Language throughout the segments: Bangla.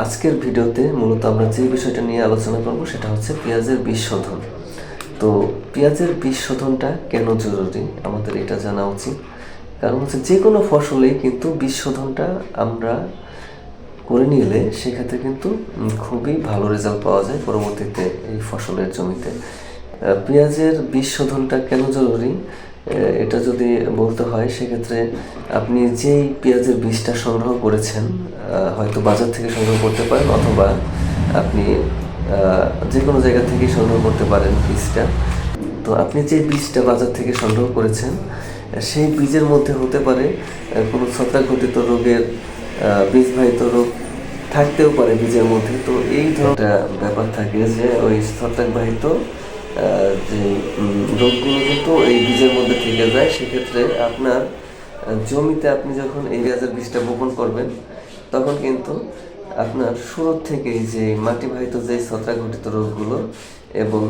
আজকের ভিডিওতে মূলত আমরা যে বিষয়টা নিয়ে আলোচনা করব সেটা হচ্ছে পেঁয়াজের বীজ শোধন তো পেঁয়াজের বীজ শোধনটা কেন জরুরি? আমাদের এটা জানা উচিত। কারণ হচ্ছে যে কোনো ফসলেই কিন্তু বীজ শোধনটা আমরা করে নিলে সেক্ষেত্রে কিন্তু খুবই ভালো রেজাল্ট পাওয়া যায় পরবর্তীতে এই ফসলের জমিতে। পেঁয়াজের বীজ শোধনটা কেন জরুরি? এটা যদি বলতে হয়, সেক্ষেত্রে আপনি যেই পেঁয়াজের বীজটা সংগ্রহ করেছেন হয়তো বাজার থেকে সংগ্রহ করতে পারেন অথবা আপনি যে কোনো জায়গা থেকেই সংগ্রহ করতে পারেন বীজটা। তো আপনি যে বীজটা বাজার থেকে সংগ্রহ করেছেন সেই বীজের মধ্যে হতে পারে কোনো ছত্রাকঘটিত রোগের বীজবাহিত রোগ থাকতেও পারে বীজের মধ্যে। তো এই ধরনের ব্যাপার থাকে যে ওই ছত্রাকবাহিত যে রোগগুলো কিন্তু এই বীজের মধ্যে থেকে যায়, সেক্ষেত্রে আপনার জমিতে আপনি যখন এই পেঁয়াজের বীজটা বপন করবেন, তখন কিন্তু আপনার শুরুর থেকেই যে মাটিবাহিত যে ছত্রাকঘটিত রোগগুলো এবং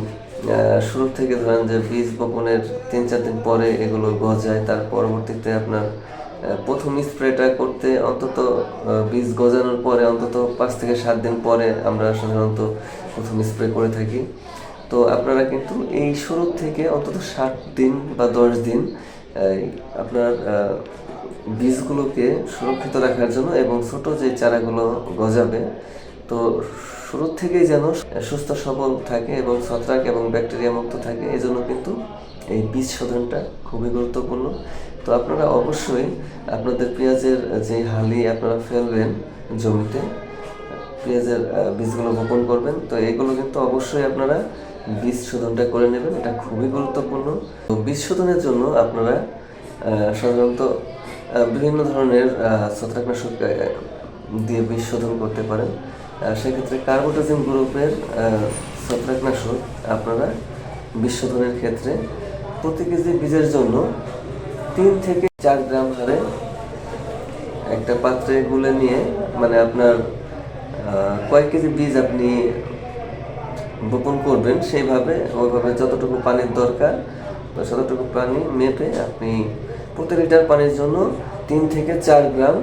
শুরু থেকে ধরেন যে বীজ বপনের তিন চার দিন পরে এগুলো গজায়, তার পরবর্তীতে আপনার প্রথম স্প্রেটা করতে অন্তত বীজ গজানোর পরে অন্তত পাঁচ থেকে সাত দিন পরে আমরা সাধারণত প্রথম স্প্রে করে থাকি। তো আপনারা কিন্তু এই শুরু থেকে অন্তত ষাট দিন বা দশ দিন আপনার বীজগুলোকে সুরক্ষিত রাখার জন্য এবং ছোট যে চারাগুলো গজাবে, তো শুরু থেকেই যেন সুস্থ সবল থাকে এবং ছত্রাক এবং ব্যাকটেরিয়া মুক্ত থাকে, এই জন্য কিন্তু এই বীজ শোধনটা খুবই গুরুত্বপূর্ণ। তো আপনারা অবশ্যই আপনাদের পেঁয়াজের যে হালি আপনারা ফেলবেন জমিতে, পেঁয়াজের বীজগুলো বপন করবেন। তো এগুলো কিন্তু অবশ্যই আপনারা বীজ শোধনটা করে নেবেন, এটা খুবই গুরুত্বপূর্ণ। বীজ শোধনের জন্য আপনারা সাধারণত বিভিন্ন ধরনের ছত্রাকনাশক দিয়ে বীজ শোধন করতে পারেন। সেক্ষেত্রে কার্বোটাজিম গ্রুপের ছত্রাকনাশক আপনারা বীজ শোধনের ক্ষেত্রে প্রতি কেজি বীজের জন্য তিন থেকে চার গ্রাম হারে একটা পাত্রে গুলে নিয়ে মানে আপনার কয়েক কেজি বীজ আপনি বপন করবেন, সেইভাবে ওইভাবে যতটুকু পানির দরকার ততটুকু পানি মেপে আপনি প্রতি লিটার পানির জন্য তিন থেকে চার গ্রাম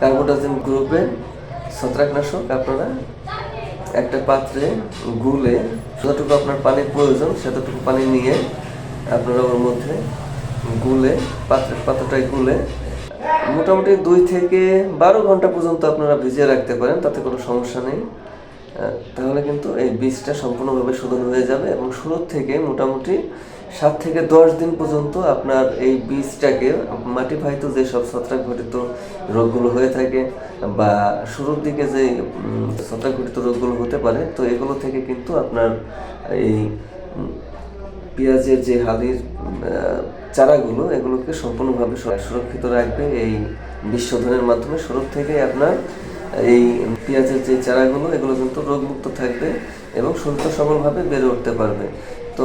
কার্বোটাজিন গ্রুপের ছত্রাকনাশক আপনারা একটা পাত্রে গুলে যতটুকু আপনার পানির প্রয়োজন সেতটুকু পানি নিয়ে আপনারা ওর মধ্যে গুলে পাত্রের পাত্রটায় গুলে মোটামুটি দুই থেকে বারো ঘণ্টা পর্যন্ত আপনারা ভিজিয়ে রাখতে পারেন, তাতে কোনো সমস্যা নেই। তাহলে কিন্তু এই বীজটা সম্পূর্ণভাবে শোধন হয়ে যাবে এবং শুরুর থেকে মোটামুটি সাত থেকে দশ দিন পর্যন্ত আপনার এই বীজটাকে মাটিবাহিত যেসব ছত্রাক ঘটিত রোগগুলো হয়ে থাকে বা শুরুর দিকে যে ছত্রাক ঘটিত রোগগুলো হতে পারে, তো এগুলো থেকে কিন্তু আপনার এই পেঁয়াজের যে হালির চারাগুলো, এগুলোকে সম্পূর্ণভাবে সুরক্ষিত রাখবে এই বিশ্বধনের মাধ্যমে। শুরু থেকে আপনার এই পেঁয়াজের যে চারাগুলো, এগুলো কিন্তু রোগমুক্ত থাকবে এবং সুস্থ সবলভাবে বেড়ে উঠতে পারবে। তো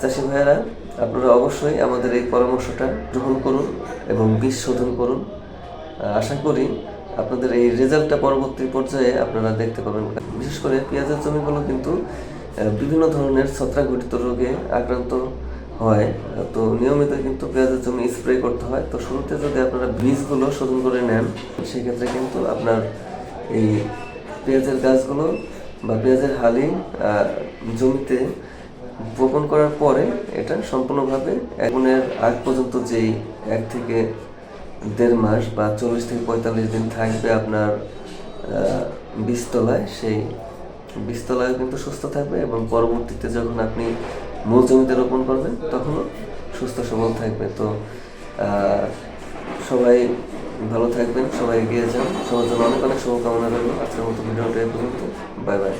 চাষি ভাইয়েরা, আপনারা অবশ্যই আমাদের এই পরামর্শটা গ্রহণ করুন এবং বীজ শোধন করুন। আশা করি আপনাদের এই রেজাল্টটা পরবর্তী পর্যায়ে আপনারা দেখতে পাবেন। বিশেষ করে পেঁয়াজের জমিগুলো কিন্তু বিভিন্ন ধরনের ছত্রাক ঘটিত রোগে আক্রান্ত হয়, তো নিয়মিত কিন্তু পেঁয়াজের জমি স্প্রে করতে হয়। তো শুরুতে যদি আপনারা বীজগুলো শোধন করে নেন, সেক্ষেত্রে কিন্তু আপনার এই পেঁয়াজের গাছগুলো বা পেঁয়াজের হালি জমিতে বপন করার পরে এটা সম্পূর্ণভাবে এগুনের আগ পর্যন্ত যেই এক থেকে দেড় মাস বা চল্লিশ থেকে পঁয়তাল্লিশ দিন থাকবে আপনার বীজতলায়, সেই বীজতলায় কিন্তু সুস্থ থাকবে এবং পরবর্তীতে যখন আপনি মূল জমিতে রোপণ করবেন তখনও সুস্থ সবল থাকবে। তো সবাই ভালো থাকবেন, সবাই এগিয়ে যান। সবার জন্য অনেক অনেক শুভকামনা রইল। আজকের মতো ভিডিওটা এই পর্যন্ত। Bye bye.